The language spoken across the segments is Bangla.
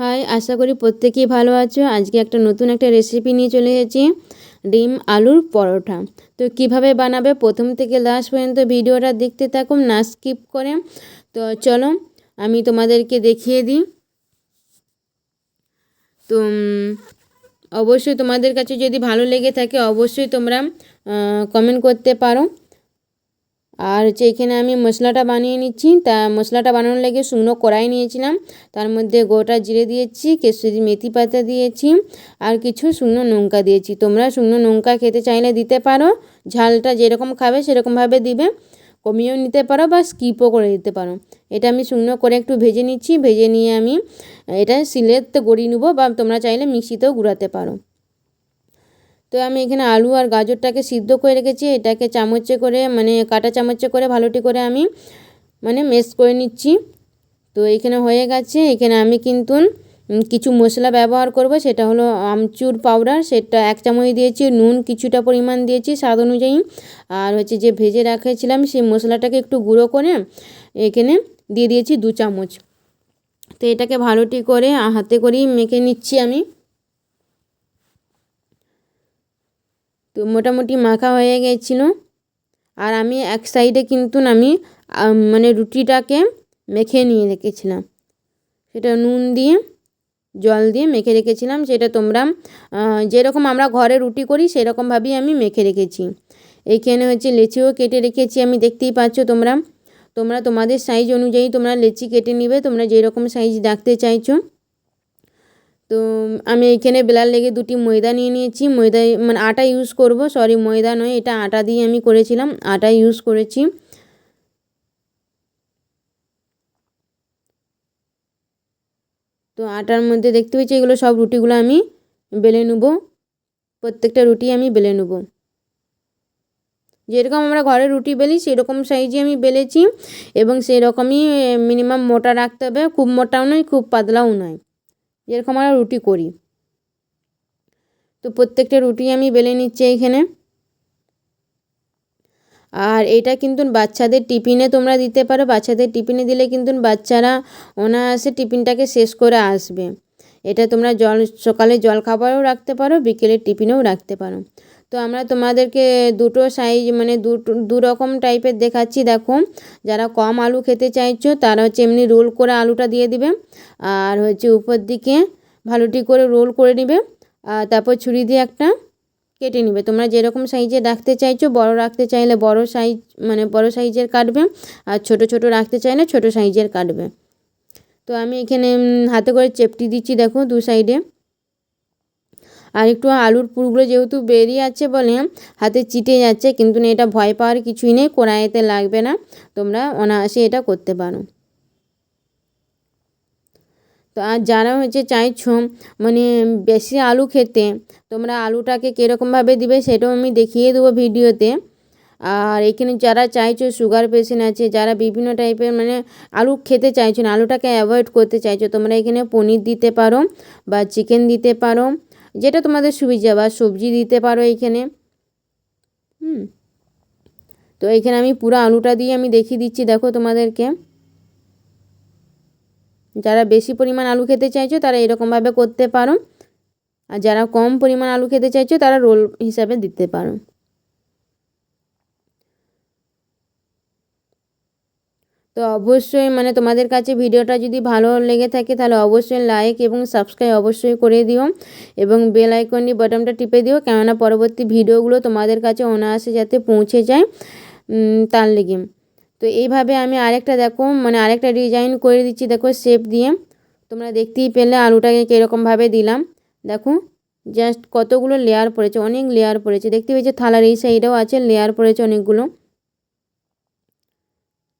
হাই, আশা করি প্রত্যেকেই ভালো আছো। আজকে একটা নতুন একটা রেসিপি নিয়ে চলে এসেছি, ডিম আলুর পরোটা। তো কীভাবে বানাবে? প্রথম থেকে লাস্ট পর্যন্ত ভিডিওটা দেখতে থাকুন, না স্কিপ করে। তো চলো, আমি তোমাদেরকে দেখিয়ে দিই। তো অবশ্যই তোমাদের কাছে যদি ভালো লেগে থাকে, অবশ্যই তোমরা কমেন্ট করতে পারো। আর হচ্ছে এখানে আমি মশলাটা বানিয়ে নিচ্ছি। তা মশলাটা বানানোর লেগে শুকনো কড়াই নিয়েছিলাম। তার মধ্যে গোটা জিরে দিয়েছি, কেশরি মেথি পাতা দিয়েছি আর কিছু শুকনো লঙ্কা দিয়েছি। তোমরা শুকনো লঙ্কা খেতে চাইলে দিতে পারো। ঝালটা যেরকম খাবে সেরকমভাবে দিবে। কমিয়েও নিতে পারো বা স্কিপও করে দিতে পারো। এটা আমি শুকনো করে একটু ভেজে নিচ্ছি। ভেজে নিয়ে আমি এটা সিলেতে গড়িয়ে নেব বা তোমরা চাইলে মিক্সিতেও গুঁড়াতে পারো। তো আমি এখানে আলু আর গাজরটাকে সিদ্ধ করে রেখেছি, এটাকে চামচে করে মানে কাটা চামচে করে, ভালোটি করে আমি মানে মেস করে নিচ্ছি। তো এখানে হয়ে গেছে, এখানে আমি কিন্তু কিছু মশলা ব্যবহার করব, সেটা হলো আমচুর পাউডার, সেটা এক চামচ দিয়েছি, নুন কিছুটা পরিমাণ দিয়েছি স্বাদ অনুযায়ী। আর হচ্ছে যে ভেজে রাখেছিলাম, সেই মশলাটাকে একটু গুঁড়ো করে এখানে দিয়ে দিয়েছি দু চামচ। তো এটাকে ভালোটি করে হাতে করেই মেখে নিচ্ছি আমি। তো মোটামুটি মাখা হয়ে গেছিল। আর আমি এক সাইডে কিন্তু আমি মানে রুটিটাকে মেখে নিয়ে রেখেছিলাম। সেটা নুন দিয়ে, জল দিয়ে মেখে রেখেছিলাম। সেটা তোমরা যেরকম আমরা ঘরে রুটি করি সেরকমভাবেই আমি মেখে রেখেছি। এইখানে হচ্ছে লেচিও কেটে রেখেছি, আমি দেখতেই পাচ্ছ তোমরা। তোমরা তোমাদের সাইজ অনুযায়ী তোমরা লেচি কেটে নিবে, তোমরা যেরকম সাইজ রাখতে চাইছো। তো আমি এইখানে বেলার লেগে দুটি ময়দা নিয়ে নিয়েছি। ময়দা মানে আটা ইউজ করব। সরি ময়দা নয়, এটা আটা দিয়ে আমি করেছিলাম। আটা ইউজ করেছি। তো আটার মধ্যে দেখতে পেয়েছি এগুলো সব রুটিগুলো আমি বেলে নেব। প্রত্যেকটা রুটি আমি বেলে নেব। যেরকম আমরা ঘরে রুটি বেলি, সেরকম সাইজে আমি বেলেছি এবং সেই রকমই মিনিমাম মোটা রাখতে হবে। খুব মোটাও নয়, খুব পাতলাও নয়। যেরকম আমরা রুটি করি। তো প্রত্যেকটা রুটি আমি বেলে নিচ্ছি এইখানে। আর এটা কিন্তু বাচ্চাদের টিফিনে তোমরা দিতে পারো। বাচ্চাদের টিফিনে দিলে কিন্তু বাচ্চারা অনায়াসে টিফিনটাকে শেষ করে আসবে। এটা তোমরা জল, সকালে জল খাবারও রাখতে পারো, বিকেলের টিফিনেও রাখতে পারো। তো আমরা তোমাদেরকে দুটো সাইজ মানে দু রকম টাইপের দেখাচ্ছি, দেখো। যারা কম আলু খেতে চাইছো, তারা হচ্ছে এমনি রোল করে আলুটা দিয়ে দিবে। আর হচ্ছে উপর দিকে ভালোটি করে রোল করে নিবে। আর তারপর ছুরি দিয়ে একটা কেটে নিবে। তোমরা যেরকম সাইজে রাখতে চাইছো, বড় রাখতে চাইলে বড় সাইজ মানে বড় সাইজের কাটবে। আর ছোট ছোট রাখতে চাইলে ছোট সাইজের কাটবে। তো আমি এখানে হাতে করে চেপটি দিচ্ছি, দেখো, দু সাইডে আর একটু আলুর পুরগুলো যেহেতু বেরিয়ে আছে বলে হাতে চিটে যাচ্ছে, কিন্তু এটা ভয় পাওয়ার কিছুই নেই, কড়াইতে লাগবে না। তোমরা অনায়াসে এটা করতে পারো। তো আর যারা হচ্ছে চাইছো মানে বেশি আলু খেতে, তোমরা আলুটাকে কীরকমভাবে দিবে সেটাও আমি দেখিয়ে দেবো ভিডিওতে। আর এখানে যারা চাইছো সুগার পেশেন্ট আছে, যারা বিভিন্ন টাইপের মানে আলু খেতে চাইছো না, আলুটাকে অ্যাভয়েড করতে চাইছো, তোমরা এখানে পনির দিতে পারো বা চিকেন দিতে পারো। যেটা তোমাদের সুবিধা, বা সবজি দিতে পারো এইখানে হুম। তো এখানে আমি পুরো আলুটা দিয়ে আমি দেখিয়ে দিচ্ছি, দেখো তোমাদেরকে। যারা বেশি পরিমাণ আলু খেতে চাইছো, তারা এরকমভাবে করতে পারো। আর যারা কম পরিমাণ আলু খেতে চাইছো, তারা রোল হিসাবে দিতে পারো। তো অবশ্যই মানে তোমাদের কাছে ভিডিওটা যদি ভালো লেগে থাকে তাহলে অবশ্যই লাইক এবং সাবস্ক্রাইব অবশ্যই করে দিও এবং বেল আইকনটি বটনটা টিপে দিও কেননা পরবর্তী ভিডিওগুলো তোমাদের কাছে অনায়াসে যাতে পৌঁছে যায় তার লেগে। তো এইভাবে আমি আরেকটা দেখো মানে আরেকটা ডিজাইন করে দিচ্ছি দেখো শেপ দিয়ে। তোমরা দেখতেই পেলে আলুটাকে কীরকমভাবে দিলাম। দেখো জাস্ট কতগুলো লেয়ার পড়েছে, অনেক লেয়ার পড়েছে। দেখতে পেয়েছে থালার এই সাইডেও আছে লেয়ার পড়েছে অনেকগুলো।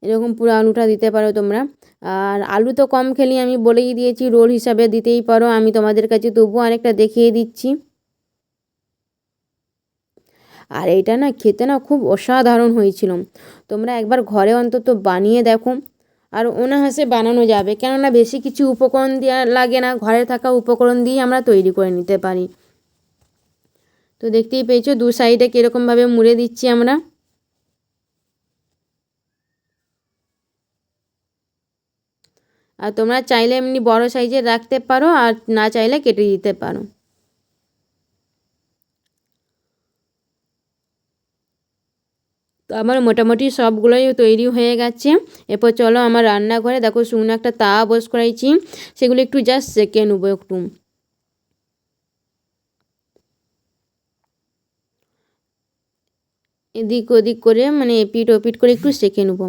এরকম পুরো আলুটা দিতে পারো তোমরা। আর আলু তো কম খেলি আমি বলেই দিয়েছি, রোল হিসাবে দিতেই পারো, আমি তোমাদের কাছে তবুও আরেকটা দেখিয়ে দিচ্ছি। আর এটা না খেতে না খুব অসাধারণ হয়েছিল। তোমরা একবার ঘরে অন্তত বানিয়ে দেখো, আর অনাহাসে বানানো যাবে। কেননা বেশি কিছু উপকরণ দেওয়া লাগে না, ঘরে থাকা উপকরণ দিয়ে আমরা তৈরি করে নিতে পারি। তো দেখতেই পেয়েছ, দু সাইডে কীরকমভাবে মুড়ে দিচ্ছি আমরা। আর তোমরা চাইলে এমনি বড় সাইজে রাখতে পারো আর না চাইলে কেটে দিতে পারো। তো আমার মোটামুটি সবগুলোই তৈরি হয়ে গেছে। এরপর চলো আমার রান্নাঘরে দেখো শুকনো একটা তাওয়া বস করাইছি। সেগুলো একটু জাস্ট সেকে নেব একটু। এদিক ওদিক করে মানে এপিট ওপিট করে একটু সেঁকে নেব।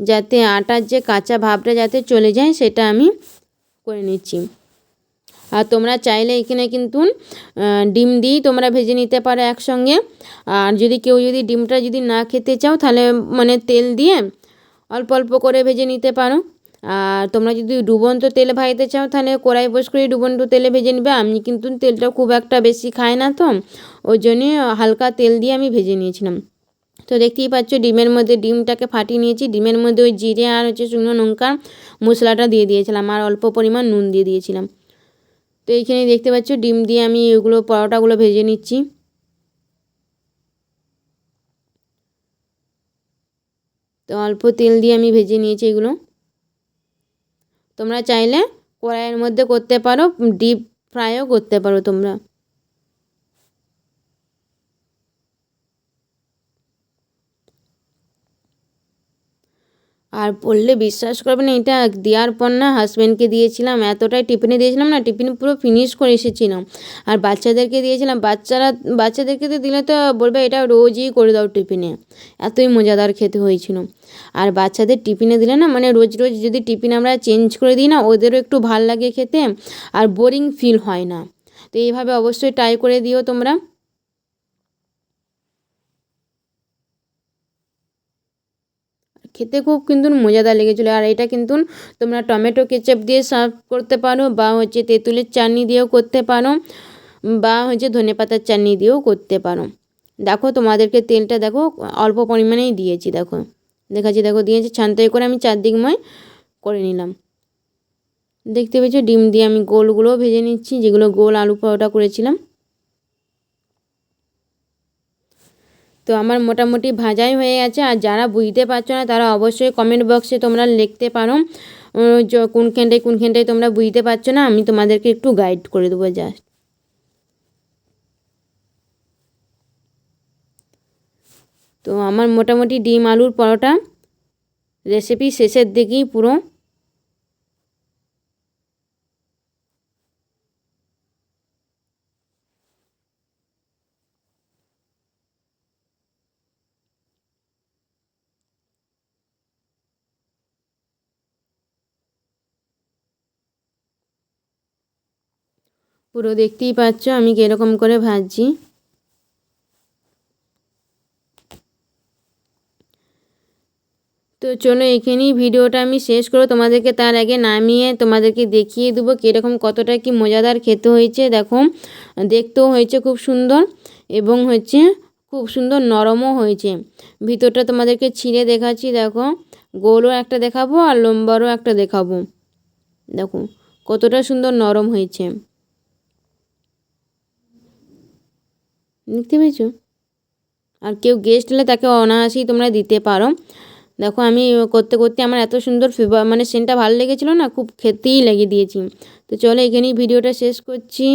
যাতে আটার যে কাঁচা ভাবটা যাতে চলে যায়, সেটা আমি করে নিচ্ছি। আর তোমরা চাইলে এখানে কিন্তু ডিম দিয়েই তোমরা ভেজে নিতে পারো একসঙ্গে। আর যদি কেউ যদি ডিমটা যদি না খেতে চাও, তাহলে মানে তেল দিয়ে অল্প অল্প করে ভেজে নিতে পারো। আর তোমরা যদি ডুবন্ত তেলে ভাজতে চাও, তাহলে কড়াই বস করে ডুবন্ত তেলে ভেজে নেবে। আমি কিন্তু তেলটা খুব একটা বেশি খাই না তো, ওই জন্যে হালকা তেল দিয়ে আমি ভেজে নিয়েছিলাম। তো দেখতেই পাচ্ছ, ডিমের মধ্যে ডিমটাকে ফাটিয়ে নিয়েছি। ডিমের মধ্যে ওই জিরে আর হচ্ছে শুকনো লঙ্কা মশলাটা দিয়ে দিয়েছিলাম আর অল্প পরিমাণ নুন দিয়ে দিয়েছিলাম। তো এইখানে দেখতে পাচ্ছ, ডিম দিয়ে আমি এগুলো, পরোটাগুলো ভেজে নিচ্ছি। তো অল্প তেল দিয়ে আমি ভেজে নিয়েছি এগুলো। তোমরা চাইলে কড়াইয়ের মধ্যে করতে পারো, ডিপ ফ্রাইও করতে পারো তোমরা। আর বললে বিশ্বাস করবে না, এটা দেওয়ার পর না হাজব্যান্ডকে দিয়েছিলাম, এতটাই টিফিনে দিয়েছিলাম না টিফিন পুরো ফিনিশ করে এসেছিলাম। আর বাচ্চাদেরকে দিয়েছিলাম, বাচ্চারা, বাচ্চাদেরকে তো দিলে তো বলবে এটা রোজই করে দাও টিফিনে এতই মজাদার খেতে হয়েছিল। আর বাচ্চাদের টিফিনে দিলে না মানে রোজ রোজ যদি টিফিন আমরা চেঞ্জ করে দিই না, ওদেরও একটু ভালো লাগে খেতে, আর বোরিং ফিল হয় না। তো এইভাবে অবশ্যই ট্রাই করে দিও তোমরা। খেতে খুব কিন্তু মজাদার লেগেছিলো। আর এটা কিন্তু তোমরা টমেটো কেচাপ দিয়ে সার্ভ করতে পারো বা হচ্ছে তেঁতুলের চাটনি দিয়েও করতে পারো বা হচ্ছে ধনে পাতার চাটনি দিয়েও করতে পারো। দেখো তোমাদেরকে তেলটা দেখো অল্প পরিমাণেই দিয়েছি দেখো। দেখাচ্ছি, দেখো দিয়েছি, ছান্তাই করে আমি চারদিকময় করে নিলাম। দেখতে পেয়েছ? ডিম দিয়ে আমি গোলগুলোও ভেজে নিচ্ছি, যেগুলো গোল আলু পরোটা করেছিলাম। তো আমার মোটামুটি ভাজাই হয়ে গেছে। আর যারা বুঝতে পারছ না, তারা অবশ্যই কমেন্ট বক্সে তোমরা লিখতে পারো। কোনখানটায় কোনখানটায় তোমরা বুঝতে পারছ না, আমি তোমাদেরকে একটু গাইড করে দেবো জাস্ট তো আমার মোটামুটি ডিম, আলুর পরোটা রেসিপি শেষের দিকেই পুরো। পুরো দেখতেই পাচ্ছ আমি কীরকম করে ভাজছি। তো চলো এখানেই ভিডিওটা আমি শেষ করো তোমাদেরকে তার আগে নামিয়ে তোমাদেরকে দেখিয়ে দেবো কীরকম কতটা কি মজাদার খেতে হয়েছে। দেখো, দেখতেও হয়েছে খুব সুন্দর এবং হচ্ছে খুব সুন্দর নরমও হয়েছে। ভিতরটা তোমাদেরকে ছিঁড়ে দেখাচ্ছি, দেখো। গোলও একটা দেখাবো আর লম্বারও একটা দেখাবো। দেখো, কতটা সুন্দর নরম হয়েছে। দেখতে পেয়েছ? আর কেউ গেস্ট এলে তাকে অনায়াসেই তোমরা দিতে পারো। দেখো আমি করতে করতে আমার এত সুন্দর ফেভার মানে সেন্টটা ভালো লেগেছিলো না, খুব খেতেই লেগে দিয়েছি। তো চলো এখানেই ভিডিওটা শেষ করছি।